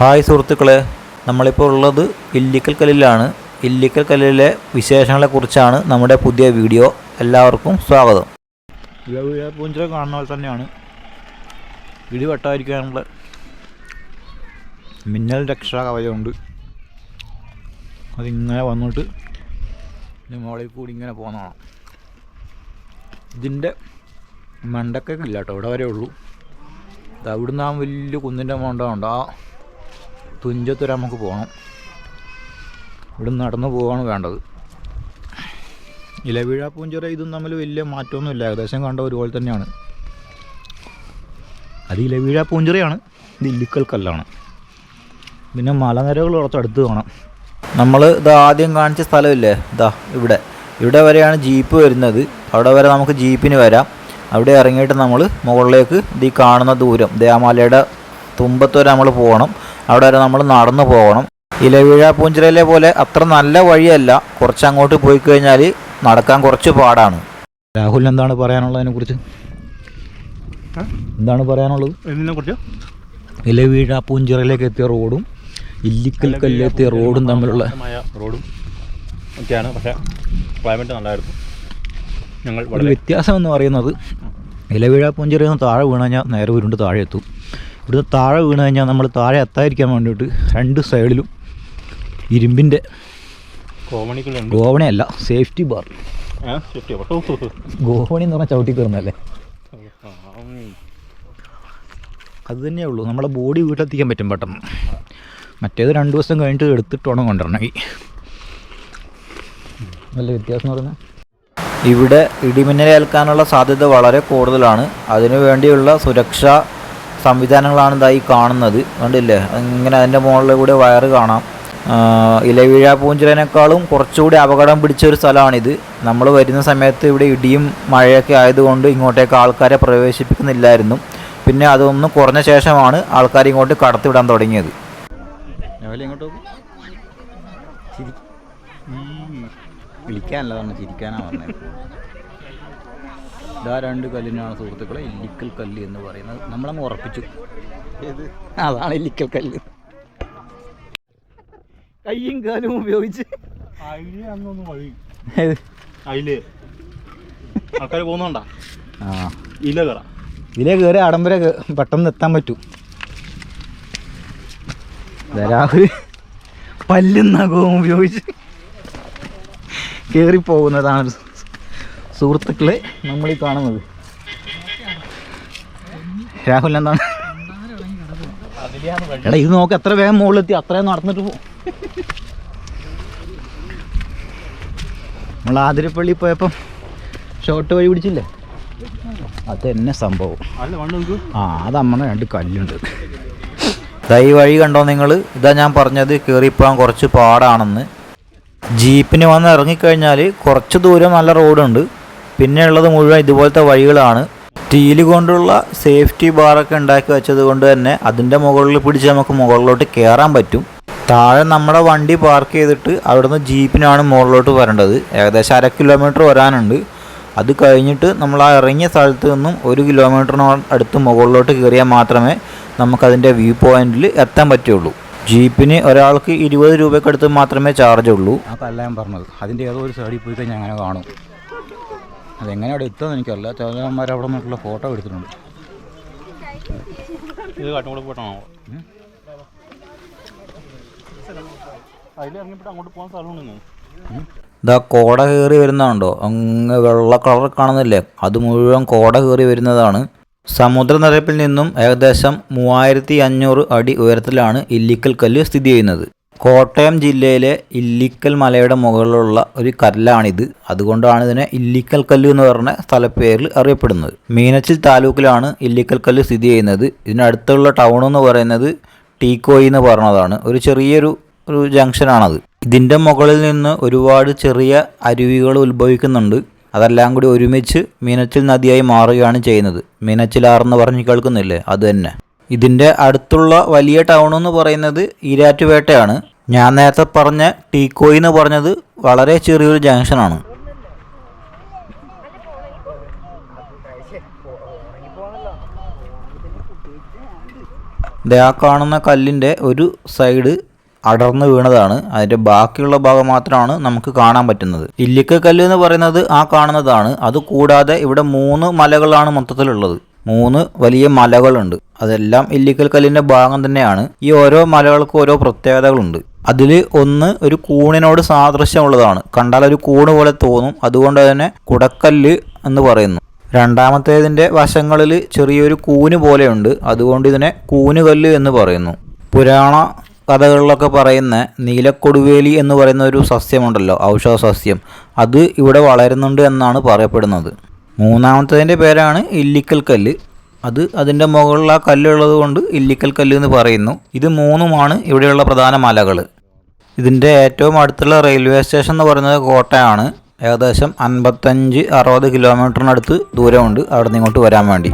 Hi സുഹൃത്തുക്കളെ നമ്മളിപ്പോൾ ഉള്ളത് ഇല്ലിക്കൽ കല്ലിലാണ്. ഇല്ലിക്കൽ കല്ലിലെ വിശേഷങ്ങളെക്കുറിച്ചാണ് നമ്മുടെ പുതിയ വീഡിയോ. എല്ലാവർക്കും സ്വാഗതം. പൂഞ്ചിറ കാണുന്ന പോലെ തന്നെയാണ്. ഇടി വട്ടായിരിക്കാനുള്ള മിന്നൽ രക്ഷാ കവചമുണ്ട്. അതിങ്ങനെ വന്നിട്ട് മോളിൽ കൂടി ഇങ്ങനെ പോകുന്നതാണ് ഇതിന്റെ മണ്ടക്കൊക്കെ ഇല്ല കേട്ടോ ഇവിടെ വരെ ഉള്ളൂ. അവിടുന്ന് ആ വലിയ കുന്നിന്റെ മണ്ടമുണ്ട് ആ തുഞ്ചത്ത് വരെ നമുക്ക് പോകണം. ഇവിടെ നടന്ന് പോവാണ് വേണ്ടത്. ഇലവീഴ പൂഞ്ചിറ ഇതും തമ്മിൽ വലിയ മാറ്റമൊന്നുമില്ല. ഏകദേശം കണ്ട ഒരുപോലെ തന്നെയാണ്. അത് ഇലവീഴ പൂഞ്ചിറയാണ്. ഇത് ഇല്ലിക്കൽ കല്ലാണ്. പിന്നെ മലനിരകൾ കുറച്ചടുത്ത് കാണാം. നമ്മൾ ഇത് ആദ്യം കാണിച്ച സ്ഥലമില്ലേ? ഇതാ ഇവിടെ. ഇവിടെ വരെയാണ് ജീപ്പ് വരുന്നത്. അവിടെ വരെ നമുക്ക് ജീപ്പിന് വരാം. അവിടെ ഇറങ്ങിയിട്ട് നമ്മൾ മുകളിലേക്ക് ഇത് കാണുന്ന ദൂരം. ദേവാമലയുടെ തുമ്പത്ത് വരെ നമ്മൾ പോകണം. അവിടെ വരെ നമ്മൾ നടന്നു പോകണം. ഇലവീഴ പൂഞ്ചിറയിലെ പോലെ അത്ര നല്ല വഴിയല്ല. കുറച്ച് അങ്ങോട്ട് പോയി കഴിഞ്ഞാൽ നടക്കാൻ കുറച്ച് പാടാണ്. രാഹുൽ എന്താണ് പറയാനുള്ളതിനെ കുറിച്ച്? എന്താണ് പറയാനുള്ളത്? കുറിച്ച്? ഇലവീഴ പൂഞ്ചിറയിലേക്ക് എത്തിയ റോഡും ഇല്ലിക്കൽ കല്ലെത്തിയ റോഡും തമ്മിലുള്ള റോഡും ഒക്കെയാണ്. പക്ഷേ ക്ലൈമറ്റ് നല്ലായിരുന്നു. ഞങ്ങൾ ഒരു വളരെ വ്യത്യാസം എന്ന് പറയുന്നത് ഇലവീഴ പൂഞ്ചിറയിൽ നിന്ന് താഴെ വീണ് കഴിഞ്ഞാൽ നേരെ ഉരുണ്ട് താഴെ എത്തും. ഇവിടുന്ന് താഴെ വീണ് കഴിഞ്ഞാൽ നമ്മൾ താഴെ എത്താതിരിക്കാൻ വേണ്ടിയിട്ട് രണ്ട് സൈഡിലും ഇരുമ്പിന്റെ ഗോവണയല്ല സേഫ്റ്റി ബാർ ഗോവണി എന്ന് പറഞ്ഞാൽ ചവിട്ടി കയറുന്നല്ലേ അത് തന്നെയേ ഉള്ളൂ. നമ്മളെ ബോഡി വീട്ടിലെത്തിക്കാൻ പറ്റും പെട്ടെന്ന്. മറ്റേത് രണ്ട് ദിവസം കഴിഞ്ഞിട്ട് എടുത്തിട്ട് വേണം കൊണ്ടുവരണമെങ്കിൽ. നല്ല വ്യത്യാസം എന്ന് പറഞ്ഞാൽ ഇവിടെ ഇടിമിന്നലേൽക്കാനുള്ള സാധ്യത വളരെ കൂടുതലാണ്. അതിനു വേണ്ടിയുള്ള സുരക്ഷാ സംവിധാനങ്ങളാണ് ഇതായി കാണുന്നത്. കണ്ടില്ലേ? ഇങ്ങനെ അതിന്റെ മുകളിൽ കൂടെ വയറ് കാണാം. ഇലവീഴ പൂഞ്ചിറേനേക്കാളും കുറച്ചുകൂടി അപകടം പിടിച്ച ഒരു സ്ഥലമാണിത്. നമ്മൾ വരുന്ന സമയത്ത് ഇവിടെ ഇടിയും മഴയൊക്കെ ആയതുകൊണ്ട് ഇങ്ങോട്ടേക്ക് ആൾക്കാരെ പ്രവേശിപ്പിക്കുന്നില്ലായിരുന്നു. പിന്നെ അതൊന്ന് കുറഞ്ഞ ശേഷമാണ് ആൾക്കാർ ഇങ്ങോട്ട് കടത്തിവിടാൻ തുടങ്ങിയത്. വിളിക്കാനല്ല പറഞ്ഞു ചിരിക്കാനാണ് പറഞ്ഞത്. ഇതാ രണ്ട് കല്ലിനാണ് സുഹൃത്തുക്കളെ ഇല്ലിക്കൽ കല്ല് എന്ന് പറയുന്നത്. നമ്മളങ്ങ് ഉറപ്പിച്ചു. അതാണ് ഇല്ലിക്കൽ കല്ല്. കയ്യും കാലും ഉപയോഗിച്ച്. ആൾക്കാർ പോകുന്നുണ്ടാ? ആ. ഇല കയറാം ഇതിലേ കയറി ആഡംബര പെട്ടെന്ന് എത്താൻ പറ്റും. രാഹുൽ പല്ലും നഖവും ഉപയോഗിച്ച് കയറിപ്പോകുന്നതാണ് സുഹൃത്തുക്കളെ നമ്മൾ ഈ കാണുന്നത്. രാഹുൽ എന്താണ്? എടാ ഇത് നോക്ക് എത്ര വേഗം മുകളിലെത്തി അത്രയും നടന്നിട്ട് പോകും നമ്മൾ ആതിരപ്പള്ളി പോയപ്പം ഷോർട്ട് വഴി പിടിച്ചില്ലേ? അത് തന്നെ സംഭവം ആ അത് അമ്മ രണ്ട് കല്ലുണ്ട്. ഈ വഴി കണ്ടോ നിങ്ങൾ ഇതാ ഞാൻ പറഞ്ഞത് കയറിപ്പോകാൻ കുറച്ച് പാടാണെന്ന്. ജീപ്പിന് വന്ന് ഇറങ്ങിക്കഴിഞ്ഞാൽ കുറച്ച് ദൂരം നല്ല റോഡുണ്ട്. പിന്നെ ഉള്ളത് മുഴുവൻ ഇതുപോലത്തെ വഴികളാണ്. സ്റ്റീൽ കൊണ്ടുള്ള സേഫ്റ്റി ബാറൊക്കെ ഉണ്ടാക്കി വെച്ചത് കൊണ്ട് തന്നെ അതിന്റെ മുകളിൽ പിടിച്ച് നമുക്ക് മുകളിലോട്ട് കയറാൻ പറ്റും. താഴെ നമ്മുടെ വണ്ടി പാർക്ക് ചെയ്തിട്ട് അവിടുന്ന് ജീപ്പിനാണ് മുകളിലോട്ട് വരേണ്ടത്. ഏകദേശം അര കിലോമീറ്റർ വരാനുണ്ട്. അത് കഴിഞ്ഞിട്ട് നമ്മൾ ആ ഇറങ്ങിയ സ്ഥലത്ത് നിന്നും ഒരു കിലോമീറ്ററിനോ അടുത്ത് മുകളിലോട്ട് കയറിയാൽ മാത്രമേ നമുക്കതിന്റെ വ്യൂ പോയിന്റിൽ എത്താൻ പറ്റുള്ളൂ. ജീപ്പിന് ഒരാൾക്ക് ഇരുപത് രൂപയ്ക്കടുത്ത് മാത്രമേ ചാർജ് ഉള്ളൂ അതല്ല ഞാൻ പറഞ്ഞത്. അതിന്റെ ഏതോ ഒരു സൈഡിൽ പോയി കഴിഞ്ഞാൽ അങ്ങനെ കാണും. അതെങ്ങനെ അവിടെ എത്തുമെന്ന് എനിക്കറിയില്ല. ചോദ്യന്മാർ അവിടെ നിന്നുള്ള ഫോട്ടോ എടുത്തിട്ടുണ്ട്. ഇത് കാട്ടുകൂടെ പോയിട്ടാണോ? അങ്ങോട്ട് പോകാൻ സ്ഥലമുണ്ടെന്ന്. ഇതാ കോട കയറി വരുന്നതുണ്ടോ അങ്ങ് വെള്ള കളർ കാണുന്നില്ലേ? അത് മുഴുവൻ കോട കയറി വരുന്നതാണ്. സമുദ്രനിരപ്പിൽ നിന്നും ഏകദേശം മൂവായിരത്തി അഞ്ഞൂറ് അടി ഉയരത്തിലാണ് ഇല്ലിക്കൽ കല്ല് സ്ഥിതി ചെയ്യുന്നത്. കോട്ടയം ജില്ലയിലെ ഇല്ലിക്കൽ മലയുടെ മുകളിലുള്ള ഒരു കല്ലാണിത്. അതുകൊണ്ടാണ് ഇതിനെ ഇല്ലിക്കൽ കല്ല് എന്ന് പറഞ്ഞ സ്ഥലപ്പേരിൽ അറിയപ്പെടുന്നത്. മീനച്ചിൽ താലൂക്കിലാണ് ഇല്ലിക്കൽ കല്ല് സ്ഥിതി ചെയ്യുന്നത്. ഇതിനടുത്തുള്ള ടൗൺ എന്ന് പറയുന്നത് ടീക്കോയി എന്ന് പറഞ്ഞതാണ്. ഒരു ചെറിയൊരു ഒരു ജംഗ്ഷനാണത്. ഇതിന്റെ മുകളിൽ നിന്ന് ഒരുപാട് ചെറിയ അരുവികൾ ഉത്ഭവിക്കുന്നുണ്ട്. അതെല്ലാം കൂടി ഒരുമിച്ച് മീനച്ചിൽ നദിയായി മാറുകയാണ് ചെയ്യുന്നത്. മീനച്ചിലാറെന്ന് പറഞ്ഞ് കേൾക്കുന്നില്ലേ? അത് തന്നെ. ഇതിന്റെ അടുത്തുള്ള വലിയ ടൗൺ എന്ന് പറയുന്നത് ഈരാറ്റുപേട്ടയാണ്. ഞാൻ നേരത്തെ പറഞ്ഞ ടീക്കോയി എന്ന് പറഞ്ഞത് വളരെ ചെറിയൊരു ജംഗ്ഷനാണ് ആ കാണുന്ന കല്ലിന്റെ ഒരു സൈഡ് അടർന്നു വീണതാണ്. അതിന്റെ ബാക്കിയുള്ള ഭാഗം മാത്രമാണ് നമുക്ക് കാണാൻ പറ്റുന്നത്. ഇല്ലിക്കൽ കല്ല് എന്ന് പറയുന്നത് ആ കാണുന്നതാണ്. അത് കൂടാതെ ഇവിടെ മൂന്ന് മലകളാണ് മൊത്തത്തിലുള്ളത്. മൂന്ന് വലിയ മലകളുണ്ട്. അതെല്ലാം ഇല്ലിക്കൽ കല്ലിന്റെ ഭാഗം തന്നെയാണ്. ഈ ഓരോ മലകൾക്കും ഓരോ പ്രത്യേകതകളുണ്ട്. അതിൽ ഒന്ന് ഒരു കൂണിനോട് സാദൃശ്യമുള്ളതാണ്. കണ്ടാൽ ഒരു കൂണ് പോലെ തോന്നും. അതുകൊണ്ട് തന്നെ കുടക്കല്ല് എന്ന് പറയുന്നു. രണ്ടാമത്തേതിന്റെ വശങ്ങളിൽ ചെറിയൊരു കൂന് പോലെയുണ്ട്. അതുകൊണ്ട് ഇതിനെ കൂനുകല്ല് എന്ന് പറയുന്നു. പുരാണ കഥകളിലൊക്കെ പറയുന്ന നീലക്കൊടുവേലി എന്ന് പറയുന്ന ഒരു സസ്യമുണ്ടല്ലോ ഔഷധ സസ്യം അത് ഇവിടെ വളരുന്നുണ്ട് എന്നാണ് പറയപ്പെടുന്നത്. മൂന്നാമത്തതിന്റെ പേരാണ് ഇല്ലിക്കൽ കല്ല്. അത് അതിന്റെ മുകളിൽ ആ കല്ലുള്ളത് കൊണ്ട് ഇല്ലിക്കൽ കല്ല് എന്ന് പറയുന്നു. ഇത് മൂന്നുമാണ് ഇവിടെയുള്ള പ്രധാന മലകൾ ഇതിന്റെ ഏറ്റവും അടുത്തുള്ള റെയിൽവേ സ്റ്റേഷൻ എന്ന് പറയുന്നത് കോട്ടയാണ്. ഏകദേശം അൻപത്തഞ്ച് അറുപത് കിലോമീറ്ററിനടുത്ത് ദൂരമുണ്ട്. അവിടെ നിന്ന് ഇങ്ങോട്ട് വരാൻ വേണ്ടി.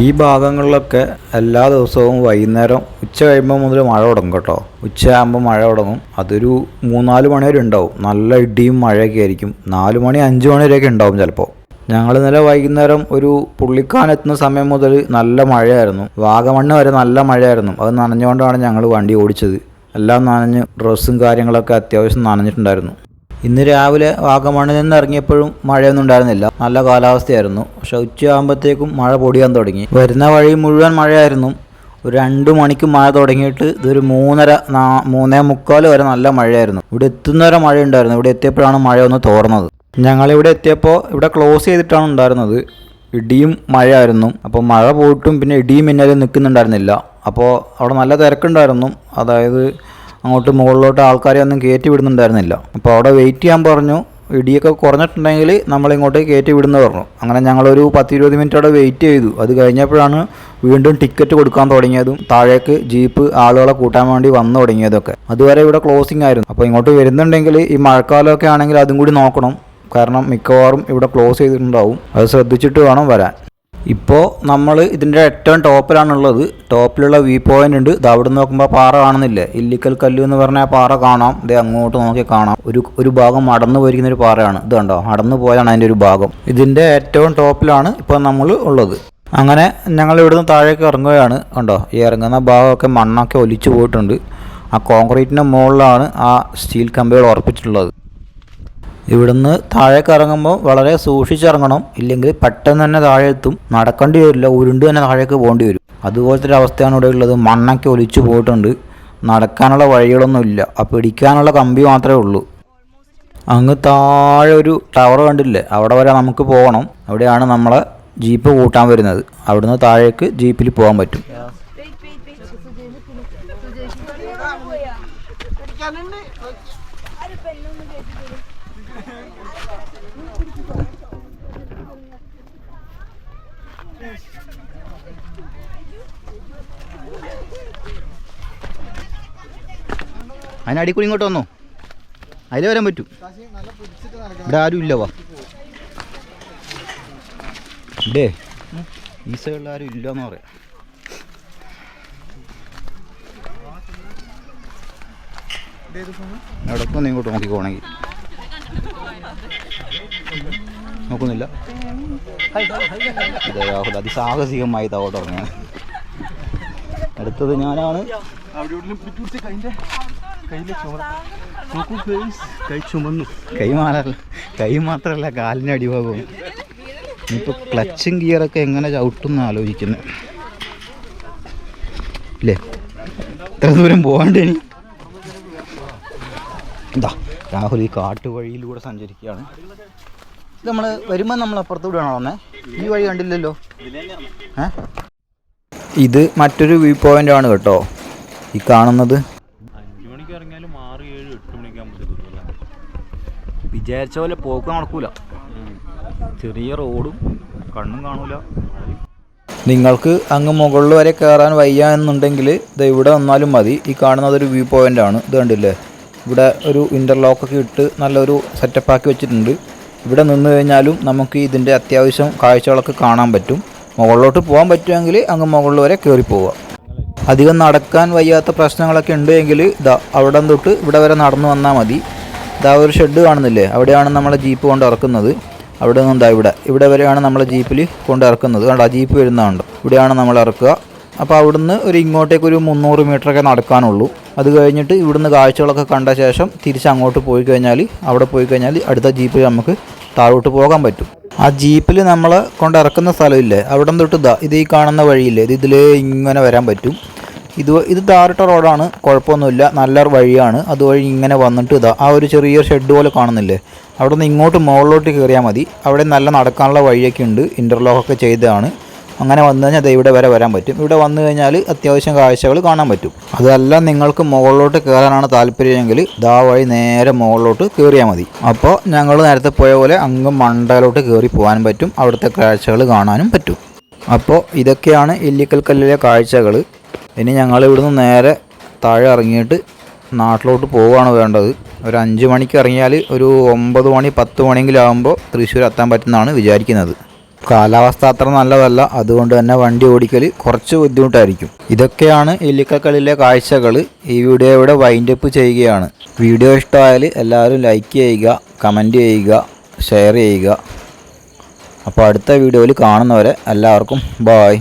ഈ ഭാഗങ്ങളിലൊക്കെ എല്ലാ ദിവസവും വൈകുന്നേരം ഉച്ച കഴിയുമ്പോൾ മുതൽ മഴ തുടങ്ങും കേട്ടോ. ഉച്ചയാകുമ്പോൾ മഴ തുടങ്ങും. അതൊരു മൂന്നാൽ മണി വരെ ഉണ്ടാവും. നല്ല ഇടിയും മഴയൊക്കെ ആയിരിക്കും. നാല് മണി അഞ്ച് മണി വരെയൊക്കെ ഉണ്ടാവും ചിലപ്പോൾ ഞങ്ങൾ ഇന്നലെ വൈകുന്നേരം ഒരു പുള്ളിക്കാനെത്തുന്ന സമയം മുതൽ നല്ല മഴയായിരുന്നു. വാഗമണ്ണ് വരെ നല്ല മഴയായിരുന്നു. അത് നനഞ്ഞുകൊണ്ടാണ് ഞങ്ങൾ വണ്ടി ഓടിച്ചത്. എല്ലാം നനഞ്ഞ് ഡ്രസ്സും കാര്യങ്ങളൊക്കെ അത്യാവശ്യം നനഞ്ഞിട്ടുണ്ടായിരുന്നു. ഇന്ന് രാവിലെ വാഗമണ്ണിൽ നിന്ന് ഇറങ്ങിയപ്പോഴും മഴയൊന്നും ഉണ്ടായിരുന്നില്ല. നല്ല കാലാവസ്ഥയായിരുന്നു. പക്ഷെ ഉച്ചയാകുമ്പോഴത്തേക്കും മഴ പൊടിയാൻ തുടങ്ങി. വരുന്ന വഴി മുഴുവൻ മഴയായിരുന്നു. ഒരു രണ്ട് മണിക്ക് മഴ തുടങ്ങിയിട്ട് ഇതൊരു മൂന്നര നാ മൂന്നേ മുക്കാൽ വരെ നല്ല മഴയായിരുന്നു. ഇവിടെ എത്തുന്നവരെ മഴ ഉണ്ടായിരുന്നു ഇവിടെ എത്തിയപ്പോഴാണ് മഴ ഒന്ന് തോർന്നത്. ഞങ്ങളിവിടെ എത്തിയപ്പോൾ ഇവിടെ ക്ലോസ് ചെയ്തിട്ടാണ് ഉണ്ടായിരുന്നത്. ഇടിയും മഴയായിരുന്നു. അപ്പോൾ മഴ പോയിട്ടും പിന്നെ ഇടിയും മിന്നലും നിൽക്കുന്നുണ്ടായിരുന്നില്ല. അപ്പോൾ അവിടെ നല്ല തിരക്കുണ്ടായിരുന്നു. അതായത് അങ്ങോട്ട് മുകളിലോട്ട് ആൾക്കാരെ ഒന്നും കയറ്റി വിടുന്നുണ്ടായിരുന്നില്ല. അപ്പോൾ അവിടെ വെയിറ്റ് ചെയ്യാൻ പറഞ്ഞു. ഇടിയൊക്കെ കുറഞ്ഞിട്ടുണ്ടെങ്കിൽ നമ്മളിങ്ങോട്ട് കയറ്റി വിടുന്ന പറഞ്ഞു. അങ്ങനെ ഞങ്ങളൊരു പത്ത് ഇരുപത് മിനിറ്റ് അവിടെ വെയിറ്റ് ചെയ്തു. അത് കഴിഞ്ഞപ്പോഴാണ് വീണ്ടും ടിക്കറ്റ് കൊടുക്കാൻ തുടങ്ങിയതും താഴേക്ക് ജീപ്പ് ആളുകളെ കൂട്ടാൻ വേണ്ടി വന്നു തുടങ്ങിയതൊക്കെ. അതുവരെ ഇവിടെ ക്ലോസിംഗ് ആയിരുന്നു. അപ്പോൾ ഇങ്ങോട്ട് വരുന്നുണ്ടെങ്കിൽ ഈ മഴക്കാലമൊക്കെ ആണെങ്കിൽ അതും കൂടി നോക്കണം. കാരണം മിക്കവാറും ഇവിടെ ക്ലോസ് ചെയ്തിട്ടുണ്ടാവും. അത് ശ്രദ്ധിച്ചിട്ട് വേണം വരാൻ. ഇപ്പോൾ നമ്മൾ ഇതിന്റെ ഏറ്റവും ടോപ്പിലാണുള്ളത്. ടോപ്പിലുള്ള വ്യൂ പോയിന്റ് ഉണ്ട്. ഇത് അവിടെ നോക്കുമ്പോൾ പാറ കാണുന്നില്ലേ? ഇല്ലിക്കൽ കല്ല് എന്ന് പറഞ്ഞാൽ പാറ കാണാം. ഇത് അങ്ങോട്ട് നോക്കി കാണാം. ഒരു ഒരു ഭാഗം അടന്നു പോയിരിക്കുന്ന ഒരു പാറയാണ്. ഇത് കണ്ടോ? അടന്നു പോയാണ് അതിന്റെ ഒരു ഭാഗം. ഇതിന്റെ ഏറ്റവും ടോപ്പിലാണ് ഇപ്പോൾ നമ്മൾ ഉള്ളത്. അങ്ങനെ ഞങ്ങൾ ഇവിടുന്ന് താഴേക്ക് ഇറങ്ങുകയാണ്. കണ്ടോ? ഈ ഇറങ്ങുന്ന ഭാഗമൊക്കെ മണ്ണൊക്കെ ഒലിച്ചു പോയിട്ടുണ്ട്. ആ കോൺക്രീറ്റിന്റെ മുകളിലാണ് ആ സ്റ്റീൽ കമ്പികൾ ഉറപ്പിച്ചിട്ടുള്ളത്. ഇവിടുന്ന് താഴേക്ക് ഇറങ്ങുമ്പോൾ വളരെ സൂക്ഷിച്ചിറങ്ങണം. ഇല്ലെങ്കിൽ പെട്ടെന്ന് തന്നെ താഴെ എത്തും നടക്കേണ്ടി വരില്ല. ഉരുണ്ട് തന്നെ താഴേക്ക് പോകേണ്ടി വരും. അതുപോലത്തെ ഒരു അവസ്ഥയാണ് ഇവിടെ ഉള്ളത്. മണ്ണൊക്കെ ഒലിച്ചു പോയിട്ടുണ്ട്. നടക്കാനുള്ള വഴികളൊന്നും ഇല്ല. ആ പിടിക്കാനുള്ള കമ്പി മാത്രമേ ഉള്ളൂ. അങ്ങ് താഴെ ഒരു ടവർ കണ്ടില്ലേ? അവിടെ വരെ നമുക്ക് പോകണം. അവിടെയാണ് നമ്മളെ ജീപ്പ് കൂട്ടാൻ വരുന്നത്. അവിടുന്ന് താഴേക്ക് ജീപ്പിൽ പോകാൻ പറ്റും. അതിനടിക്കൂടി ഇങ്ങോട്ട് വന്നോ. അതിൽ വരാൻ പറ്റും. ഇവിടെ ആരും ഇല്ല വാ. ഇല്ലേ? സൈഡിൽ ആരും ഇല്ലെന്ന് പറയാം. ഇടയ്ക്കൊന്ന് ഇങ്ങോട്ട് നോക്കിക്കോണെങ്കിൽ നോക്കുന്നില്ല? അതെ രാഹുൽ അതിസാഹസികമായി തവോട്ട് അടുത്തത് ഞാനാണ്. കൈ മാറല്ല കൈ മാത്രല്ല മാത്രമല്ല കാലിന്റെ അടിഭാഗവും ഇനിയിപ്പോൾ ക്ലച്ചും ഗിയറൊക്കെ എങ്ങനെ ചവിട്ടും എന്ന് ആലോചിക്കുന്നത് ഇല്ലേ? ഇത്ര ദൂരം പോകണ്ടേ ഇനി. എന്താ രാഹുൽ ഈ കാട്ടുവഴിയിലൂടെ സഞ്ചരിക്കുകയാണ്. ഇത് നമ്മൾ വരുമ്പോൾ നമ്മൾ അപ്പുറത്തൂടെയാണോ വന്നേ? ഈ വഴി കണ്ടില്ലല്ലോ. ഇത് മറ്റൊരു വ്യൂ പോയിന്റ് ആണ് കേട്ടോ. ഈ കാണുന്നത് വിചാരിച്ച പോലെ പോക്ക് നടക്കൂല. ചെറിയ റോഡും കണ്ണും കാണൂല. നിങ്ങൾക്ക് അങ്ങ് മുകളിൽ വരെ കയറാൻ വയ്യ എന്നുണ്ടെങ്കിൽ ഇത് ഇവിടെ വന്നാലും മതി. ഈ കാണുന്നത് ഒരു വ്യൂ പോയിന്റ് ആണ്. ഇത് കണ്ടില്ലേ? ഇവിടെ ഒരു ഇന്റർലോക്കൊക്കെ ഇട്ട് നല്ലൊരു സെറ്റപ്പ് ആക്കി വെച്ചിട്ടുണ്ട്. ഇവിടെ നിന്ന് കഴിഞ്ഞാലും നമുക്ക് ഇതിന്റെ അത്യാവശ്യം കാഴ്ചകളൊക്കെ കാണാൻ പറ്റും. മുകളിലോട്ട് പോകാൻ പറ്റുമെങ്കിൽ അങ്ങ് മുകളിൽ വരെ കയറി പോവുക. അധികം നടക്കാൻ വയ്യാത്ത പ്രശ്നങ്ങളൊക്കെ ഉണ്ടെങ്കിൽ ഇതാ അവിടെ തൊട്ട് ഇവിടെ വരെ നടന്നു വന്നാൽ മതി. ഇതാ ഒരു ഷെഡ് കാണുന്നില്ലേ? അവിടെയാണ് നമ്മളെ ജീപ്പ് കൊണ്ട് ഇറക്കുന്നത്. അവിടെ നിന്ന് ഇവിടെ. ഇവിടെ വരെയാണ് നമ്മളെ ജീപ്പിൽ കൊണ്ട് ഇറക്കുന്നത്. കണ്ടോ ജീപ്പ് വരുന്നതുണ്ട് ഇവിടെയാണ് നമ്മൾ ഇറക്കുക. അപ്പോൾ അവിടുന്ന് ഒരു ഇങ്ങോട്ടേക്ക് ഒരു മുന്നൂറ് മീറ്ററൊക്കെ നടക്കാനുള്ളൂ. അത് കഴിഞ്ഞിട്ട് ഇവിടുന്ന് കാഴ്ചകളൊക്കെ കണ്ട ശേഷം തിരിച്ച് അങ്ങോട്ട് പോയി കഴിഞ്ഞാൽ അവിടെ പോയി കഴിഞ്ഞാൽ അടുത്ത ജീപ്പിൽ നമുക്ക് താഴോട്ട് പോകാൻ പറ്റും. ആ ജീപ്പിൽ നമ്മളെ കൊണ്ട് ഇറക്കുന്ന സ്ഥലമില്ലേ അവിടെ തൊട്ട് ഇതാ ഇത് ഈ കാണുന്ന വഴിയില്ലേ? ഇത് ഇതിലേ ഇങ്ങനെ വരാൻ പറ്റും. ഇത് ഇത് ടാറിട്ട റോഡാണ് കുഴപ്പമൊന്നുമില്ല. നല്ല വഴിയാണ്. അതുവഴി ഇങ്ങനെ വന്നിട്ട് ഇതാ. ആ ഒരു ചെറിയ ഷെഡ് പോലെ കാണുന്നില്ലേ? അവിടെ നിന്ന് ഇങ്ങോട്ട് മുകളിലോട്ട് കയറിയാൽ മതി. അവിടെ നല്ല നടക്കാനുള്ള വഴിയൊക്കെ ഉണ്ട്. ഇന്റർലോക്കൊക്കെ ചെയ്തതാണ്. അങ്ങനെ വന്നു കഴിഞ്ഞാൽ അത് ഇവിടെ വരെ വരാൻ പറ്റും. ഇവിടെ വന്നു കഴിഞ്ഞാൽ അത്യാവശ്യം കാഴ്ചകൾ കാണാൻ പറ്റും. അതല്ല നിങ്ങൾക്ക് മുകളിലോട്ട് കയറാനാണ് താല്പര്യമെങ്കിൽ ഇതാ വഴി നേരെ മുകളിലോട്ട് കയറിയാൽ മതി. അപ്പോൾ ഞങ്ങൾ നേരത്തെ പോയ പോലെ അങ്ങ് മണ്ടയിലോട്ട് കയറി പോകാൻ പറ്റും. അവിടുത്തെ കാഴ്ചകൾ കാണാനും പറ്റും. അപ്പോൾ ഇതൊക്കെയാണ് ഇല്ലിക്കൽ കല്ലിലെ കാഴ്ചകൾ ഇനി ഞങ്ങൾ ഇവിടുന്ന് നേരെ താഴെ ഇറങ്ങിയിട്ട് നാട്ടിലോട്ട് പോവുകയാണ് വേണ്ടത്. ഒരു അഞ്ച് മണിക്ക് ഇറങ്ങിയാൽ ഒരു ഒമ്പത് മണി പത്ത് മണിയെങ്കിലും ആകുമ്പോൾ തൃശ്ശൂർ എത്താൻ പറ്റുന്നതാണ് വിചാരിക്കുന്നത്. കാലാവസ്ഥ അത്ര നല്ലതല്ല. അതുകൊണ്ട് തന്നെ വണ്ടി ഓടിക്കൽ കുറച്ച് ബുദ്ധിമുട്ടായിരിക്കും. ഇതൊക്കെയാണ് എല്ലിക്കക്കളിലെ കാഴ്ചകൾ ഈ വീഡിയോ ഇവിടെ വൈൻഡപ്പ് ചെയ്യുകയാണ്. വീഡിയോ ഇഷ്ടമായാൽ എല്ലാവരും ലൈക്ക് ചെയ്യുക കമന്റ് ചെയ്യുക ഷെയർ ചെയ്യുക. അപ്പോൾ അടുത്ത വീഡിയോയിൽ കാണുന്നവരെ എല്ലാവർക്കും ബായ്